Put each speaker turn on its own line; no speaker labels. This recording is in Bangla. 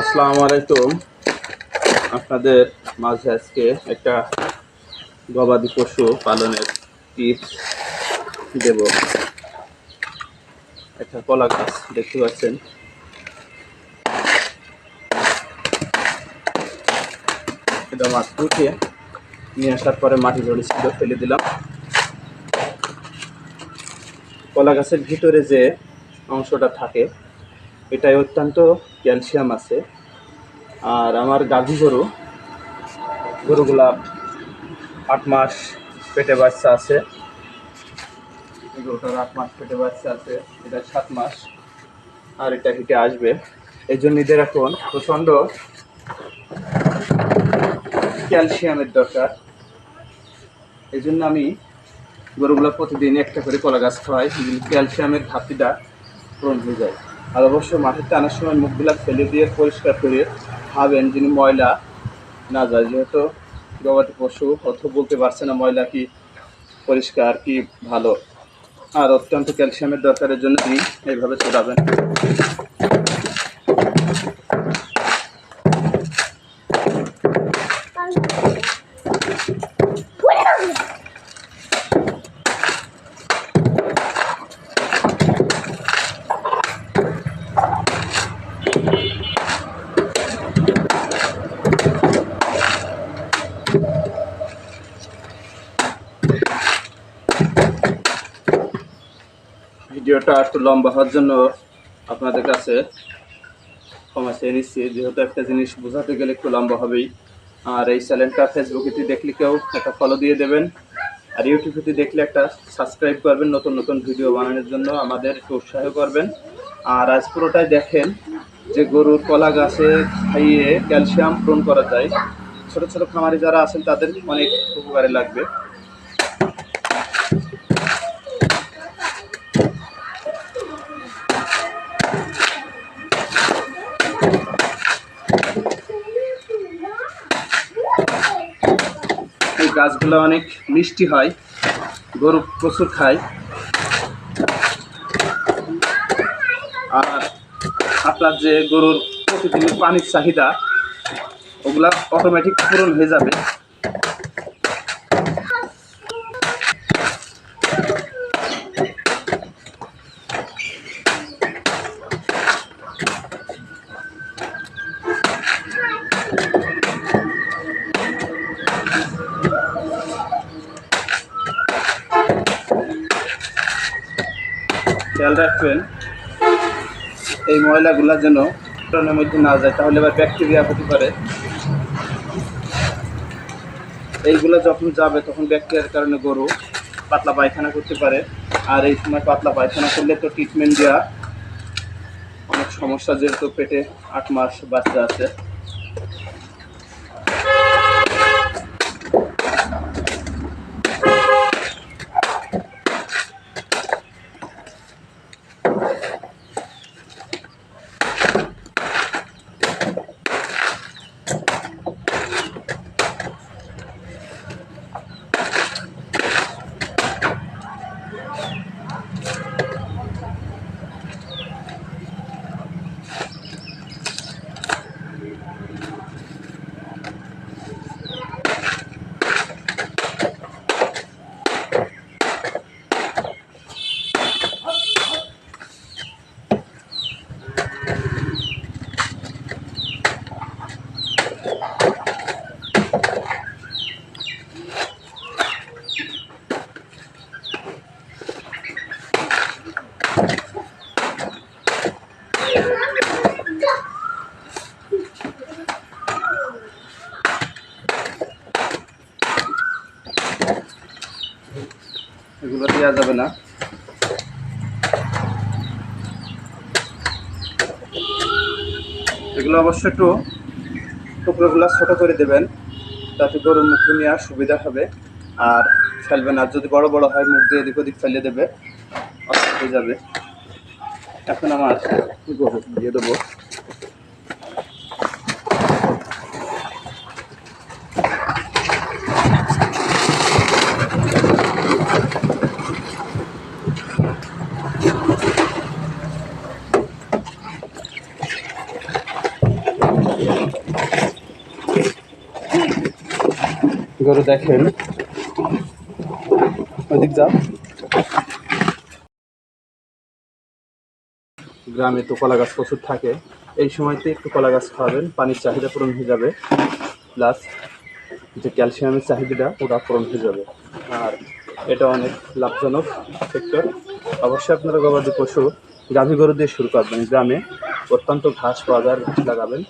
আসসালামু আলাইকুম। আপনাদের মাঝে আজকে একটা গবাদি পশু পালনের টিপস দেব। একটা কলা গাছ দেখতে পাচ্ছেন। এটা মাছ উঠিয়ে নিয়ে আসার পরে মাটি ঝরেছিল ফেলে দিলাম। কলা গাছের ভিতরে যে অংশটা থাকে এটাই অত্যন্ত ক্যালসিয়াম আছে। আর আমার গাভী গরু, গরুগুলা আট মাস পেটে বাচ্চা আছে। এই গরুটার আট মাস পেটে বাচ্চা আছে, এটা সাত মাস, আর এটা হিটে আসবে। এই জন্য এদের এখন প্রচণ্ড ক্যালসিয়ামের দরকার। এই জন্য আমি গরুগুলো প্রতিদিন একটা করে কলা গাছ খাওয়াই ক্যালসিয়ামের ঘাটতিটা পূরণ হয়ে যায়। আর অবশ্যই মাঠে টানার সময় মুখগুলা ফেলে দিয়ে পরিষ্কার করে খাবেন যিনি ময়লা না যায়। যেহেতু গবাদি পশু অর্থ বলতে পারছে না ময়লা কি পরিষ্কার, কি ভালো। আর অত্যন্ত ক্যালসিয়ামের দরকারের জন্য তিনি এইভাবে চড়াবেন ভিডিওটা একটু লম্বা হওয়ার জন্য আপনাদের কাছে ক্ষমা চেয়ে নিচ্ছি। যেহেতু একটা জিনিস বোঝাতে গেলে একটু লম্বা হবেই। আর এই চ্যানেলটা ফেসবুকেতে দেখলে কেউ একটা ফলো দিয়ে দেবেন। আর ইউটিউবেতে দেখলে একটা সাবস্ক্রাইব করবেন নতুন নতুন ভিডিও বানানোর জন্য। আমাদের একটু উৎসাহ করবেন। আর আজ পুরোটাই দেখেন যে গরুর কলা গাছে খাইয়ে ক্যালসিয়াম পূরণ করা যায়। ছোট ছোট খামারি যারা আছেন তাদের অনেক উপকারে লাগবে। গাছগুলো অনেক মিষ্টি হয়, গরু প্রচুর খায়। আর আপনার যে গরুর প্রতিদিন পানির চাহিদা, ওগুলা অটোমেটিক পূরণ হয়ে যাবে। খেয়াল রাখবেন, এই ময়লাগুলা যেন ড্রামের মধ্যে না যায়, তাহলে আবার ব্যাকটেরিয়া হতে পারে। এইগুলো যখন যাবে, তখন ব্যাকটেরিয়ার কারণে গরু পাতলা পায়খানা করতে পারে। আর এই সময় পাতলা পায়খানা করলে তো ট্রিটমেন্ট দেওয়া অনেক সমস্যা, যেহেতু পেটে আট মাস বাচ্চা আছে। এগুলো দেওয়া যাবে না। এগুলো অবশ্যই একটু টুকরোগুলো ছোট করে দেবেন, তাতে গরুর মুখে নেওয়ার সুবিধা হবে। আর ফেলবেন, আর যদি বড় বড় হয়, মুখ দিয়ে এদিক ওদিক ফেলে দেবে, অসুবিধা যাবে। এখন আমার গরু দিয়ে দেবো। গরু দেখেন। ওদিক যাও। গ্রামে তো কলা গাছ প্রচুর থাকে। এই সময়তে একটু কলা গাছ খাওয়াবেন, পানির চাহিদা পূরণ হয়ে যাবে। প্লাস যে ক্যালসিয়ামের চাহিদাটা, ওটা পূরণ হয়ে যাবে। আর এটা অনেক লাভজনক সেক্টর অবশ্যই আপনারা গবাদি পশু, গাভী গরু দিয়ে শুরু করবেন। গ্রামে অত্যন্ত ঘাস পাওয়া যায় লাগাবেন।